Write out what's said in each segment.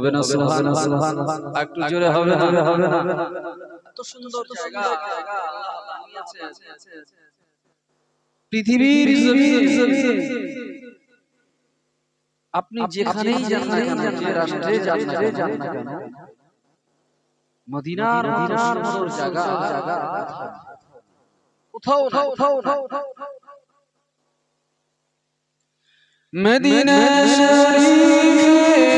হবে না সুবহানাল্লাহ একটু জোরে হবে হবে হবে এত সুন্দর জায়গা আল্লাহ বানিয়েছে। পৃথিবীর জমিনে। আপনি যেখানেই যান না কেন যে রাষ্ট্রে যান না যান না কেন মদিনার মদিনার সুন্দর জায়গা। কোথাও কোথাও কোথাও মদিনা শরীফে।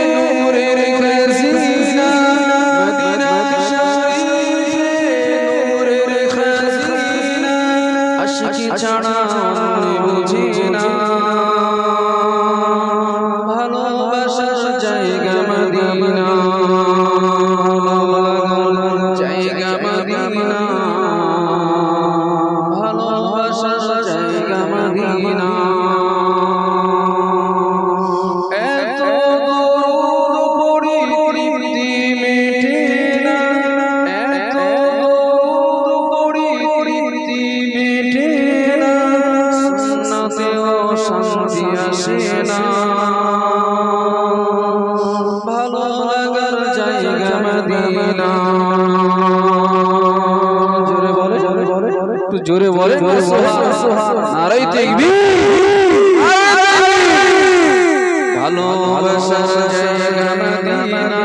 ভালো লাগার জায়গা মদিনা। জোরে বলে জোরে বলে একটু জোরে বলে নারাই তাকবীর। ভালোবাসার জায়গা মদিনা।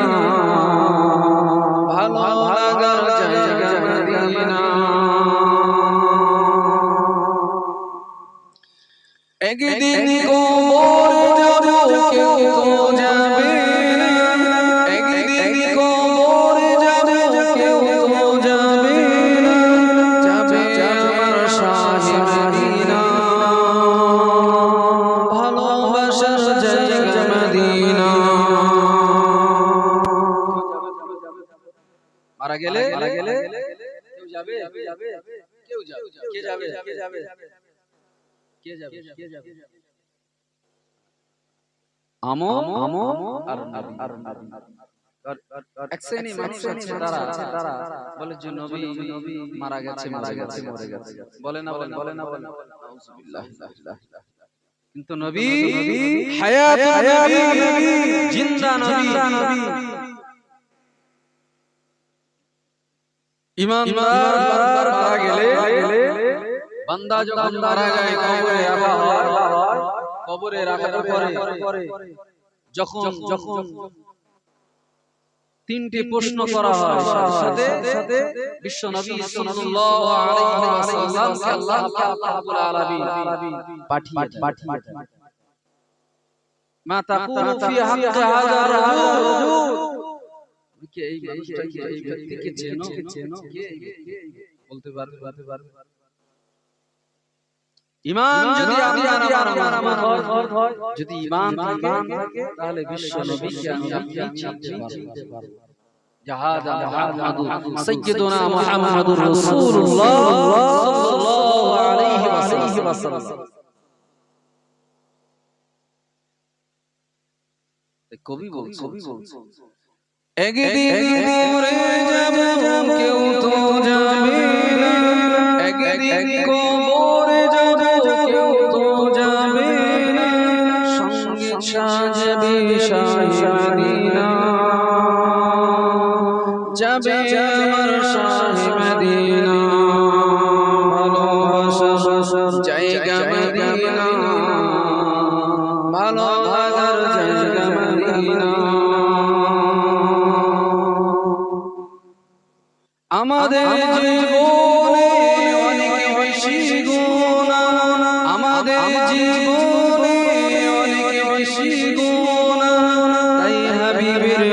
ভালো লাগার জায়গা মদিনা। একদিন মারা গেলে মারা গেলে কেউ যাবে? কেউ যাবে? কে যাবে? কে যাবে? কে যাবে? কে যাবে? আমো আমো আর আর এক শ্রেণি মানুষ আছে তারা তারা বলে যে নবী নবী মারা গেছে মারা গেছে মরে গেছে। বলে না বলে বলে না বলে না। কিন্তু নবী হায়াত নবী। জিন্দা নবী। ইমানদার বারবার মারা গেলে বান্দা যখন মারা যায় কবরে রাখা হয় কবরে রাখার পরে যখন যখন তিনটি প্রশ্ন করা হয় সাথে সাথে বিশ্ব নবী সাল্লাল্লাহু আলাইহি ওয়াসাল্লামকে আল্লাহ পাক আলামিন পাঠিয়ে পাঠিয়ে মা তাকুলু ফি হাক্কি হাযা রাজুল। কে এই মানুষটাকে এই ব্যক্তিকে চেনো? চেনো বলতে পারবে বলতে পারবে। ইমান যদি আপনার আমার আমার হয় যদি ইমান থাকে তাহলে বিশ্ব নবীকে আমি আপনি চিনতে পারব। জাহাদা মুহাম্মাদু সাইয়্যিদুনা মুহাম্মাদুর রাসূলুল্লাহ সাল্লাল্লাহু আলাইহি ওয়াসাল্লাম। কবি বলছে কবি বলছে একদিন মরে যাব কেউ তো যাবে না। একদিন আমাদের জীবনে আমাদের জীবনে অনেক বেশি গুণ তাই হাবিবের